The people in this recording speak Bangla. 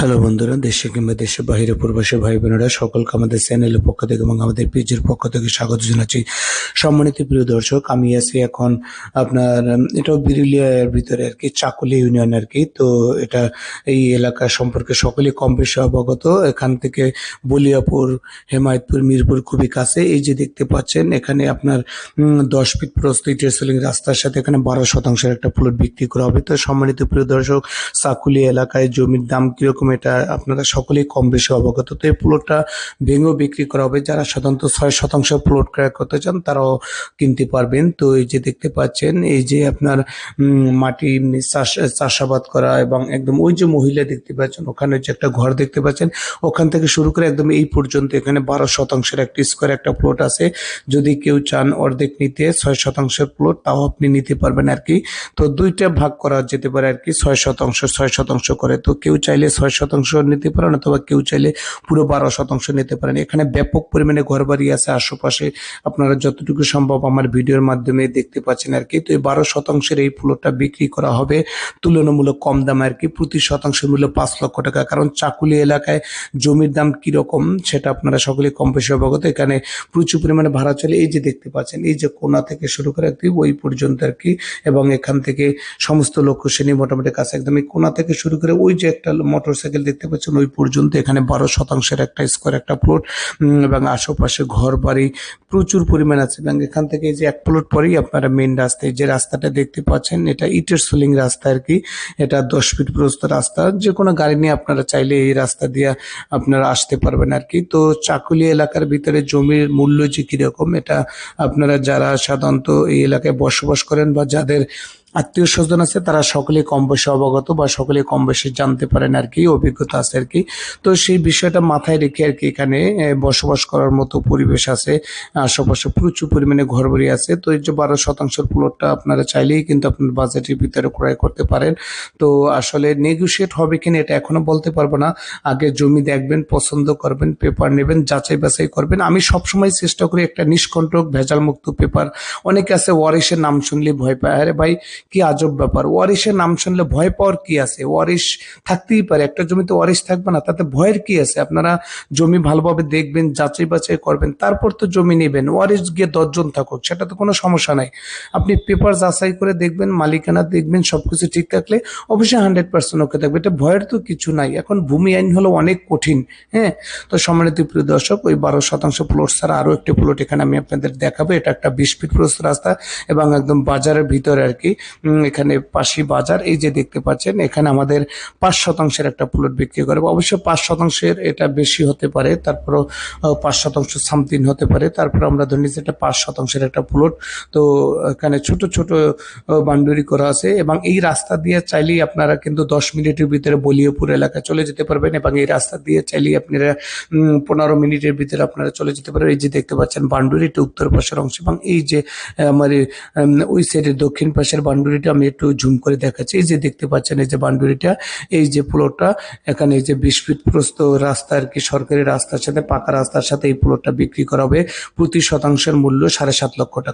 হ্যালো বন্ধুরা, দেশে কিংবা দেশের বাইরে প্রবাসী ভাই বোনেরা, সকলকে আমাদের চ্যানেলের পক্ষ থেকে এবং আমাদের পেজের পক্ষ থেকে স্বাগত জানাচ্ছি। সম্মানিত প্রিয় দর্শক, আমি আছি এখন আপনার এটাও বিরুলিয়ার ভিতরে আর কি, চাকুলি ইউনিয়ন আর কি। তো এটা এই এলাকা সম্পর্কে সকলেই কম বেশি অবগত। এখান থেকে বলিয়াপুর, হেমায়তপুর, মিরপুর খুবই কাছে। এই যে দেখতে পাচ্ছেন, এখানে আপনার দশ ফিট প্রস্ত ইটের সিলিং রাস্তার সাথে এখানে বারো শতাংশের একটা প্লট বিক্রি করা হবে। তো সম্মানিত প্রিয় দর্শক, চাকুলি এলাকায় জমির দাম কীরকম এটা আপনারা সকলেই কম বেশি অবগত। তো এই প্লটটা ভেঙেও বিক্রি করা হবে। যারা সাধারণত ছয় শতাংশ প্লট ক্রয় করতে চান, তারাও কিনতে পারবেন। তো এই যে দেখতে পাচ্ছেন, এই যে আপনার মাটি চাষ, চাষাবাদ করা এবং একদম ওই যে মহিলা দেখতে পাচ্ছেন, ওখানে যে একটা ঘর দেখতে পাচ্ছেন, ওখান থেকে শুরু করে একদম এই পর্যন্ত এখানে বারো শতাংশের একটা স্কোয়ার একটা প্লট আছে। যদি কেউ চান অর্ধেক নিতে ছয় শতাংশের প্লট তাও আপনি নিতে পারবেন আর কি। তো দুইটা ভাগ করা যেতে পারে আর কি, ছয় শতাংশ ছয় শতাংশ করে। তো কেউ চাইলে ছয় শতাংশ নিতে পারেন অথবা কেউ চাইলে পুরো বারো শতাংশ নিতে পারেন। এখানে ব্যাপক পরিমাণে ঘরবাড়ি আছে আশেপাশে। আপনারা যতটুকু সম্ভব আমার ভিডিওর মাধ্যমে দেখতে পাচ্ছেন আর কি তো এই বারো শতাংশের এই প্লটটা বিক্রি করা হবে তুলনামূলক কম দামে আর কি প্রতি শতাংশের মূল্য পাঁচ লক্ষ টাকা। কারণ চাকুলি এলাকায় জমির দাম কীরকম সেটা আপনারা সকলে কম বেশি অবগত। এখানে প্রচুর পরিমাণে ভাড়া চলে। এই যে দেখতে পাচ্ছেন, এই যে কোনা থেকে শুরু করে একটি ওই পর্যন্ত আর কি এবং এখান থেকে সমস্ত লক্ষ্য শ্রেণি মোটামুটি কাছে একদম এই কোনা থেকে শুরু করে ওই যে একটা মোটর সাইকেল দেখতে পাচ্ছেন, ওই পর্যন্ত এখানে বারো শতাংশের একটা স্কোয়ার একটা প্লট এবং আশেপাশে ঘর বাড়ি প্রচুর পরিমাণ আছে। এবং এখান থেকে যে এক প্লট পরেই আপনারা মেন রাস্তায় যে রাস্তাটা দেখতে পাচ্ছেন, এটা ইটের সোলিং রাস্তা আর কি। এটা দশ ফিট প্রস্ত রাস্তা। যে কোনো গাড়ি নিয়ে আপনারা চাইলে এই রাস্তা দিয়ে আপনারা আসতে পারবেন আর কি। তো চাকুলি এলাকার ভিতরে জমির মূল্য যে কীরকম, এটা আপনারা যারা সাধারণত এই এলাকায় বসবাস করেন বা যাদের আত্মীয় স্বজন আছে, তারা সকলে কম বয়সে অবগত বা সকলে কম বয়সে জানতে পারেন আর কি, অভিজ্ঞতা আছে আর কি। তো সেই বিষয়টা মাথায় রেখে আর কি এখানে বসবাস করার মতো পরিবেশ আছে, আশেপাশে প্রচুর পরিমাণে ঘরবাড়ি আছে। তো এই যে বারো শতাংশের প্লটটা আপনারা চাইলেই কিন্তু আপনার বাজেটের ভিতরে ক্রয় করতে পারেন। তো আসলে নেগোশিয়েট হবে কিনা এটা এখনও বলতে পারব না। আগে জমি দেখবেন, পছন্দ করবেন পেপার নেবেন, যাচাই বাছাই করবেন। আমি সবসময় চেষ্টা করি একটা নিষ্কণ্টক ভেজাল মুক্ত পেপার অনেকে আছে ওয়ারিশের নাম শুনলে ভয় পায়। আরে ভাই কি আজব ব্যাপার। ওয়ারিশের নাম শুনলে ভয় পাওয়ার কি আছে? ওয়ারিশ থাকতেই পারে। একটা জমিতে ওয়ারিশ থাকবে না, তাতে ভয়ের কি আছে? আপনারা জমি ভালোভাবে দেখবেন, যাচাই বাছাই করবেন, তারপর তো জমি নেবেন। ওয়ারিশ গিয়ে দশজন থাকুক, সেটা তো কোনো সমস্যা নাই। আপনি পেপার যাচাই করে দেখবেন, মালিকানা দেখবেন, সবকিছু ঠিক থাকলে অবশ্যই হান্ড্রেড পার্সেন্ট ওকে থাকবে। এটা ভয়ের তো কিছু নাই। এখন ভূমি আইন হলো অনেক কঠিন হ্যাঁ? তো সম্মানিত প্রিয় দর্শক, ওই বারো শতাংশ প্লট ছাড়া আরও একটি প্লট এখানে আমি আপনাদের দেখাবো। এটা একটা বিশ ফিট প্রস্ত রাস্তা এবং একদম বাজারের ভিতরে আর কি। এখানে পাশি বাজার, এই যে দেখতে পাচ্ছেন, এখানে আমাদের পাঁচ শতাংশের একটা প্লট বিক্রি করে। অবশ্য পাঁচ শতাংশের এটা বেশি হতে পারে, তারপরও পাঁচ শতাংশ সামথিং হতে পারে। তারপর আমরা ধরে নিচ্ছি এটা পাঁচ শতাংশের একটা প্লট। তো এখানে ছোট ছোট বাউন্ডারি করা আছে এবং এই রাস্তা দিয়ে চাইলেই আপনারা কিন্তু দশ মিনিটের ভিতরে বলিয়াপুর এলাকা চলে যেতে পারবেন এবং এই রাস্তা দিয়ে চাইলেই আপনারা পনেরো মিনিটের ভিতরে আপনারা চলে যেতে পারবেন। এই যে দেখতে পাচ্ছেন বাউন্ডারিটা উত্তর পাশের অংশ এবং এই যে আমার ওই সাইডের দক্ষিণ পাশের বাউন্ডারিটা আমি একটু জুম করে দেখাচ্ছি। এই যে দেখতে পাচ্ছেন, এই যে বাউন্ডারিটা, এই যে প্লটটা এখানে এই যে বিশ ফিট প্রস্ত রাস্তা আর কি, সরকারি রাস্তার সাথে, পাকা রাস্তার সাথে এই প্লটটা বিক্রি করা হবে। প্রতি শতাংশের মূল্য সাড়ে সাত লক্ষ টাকা।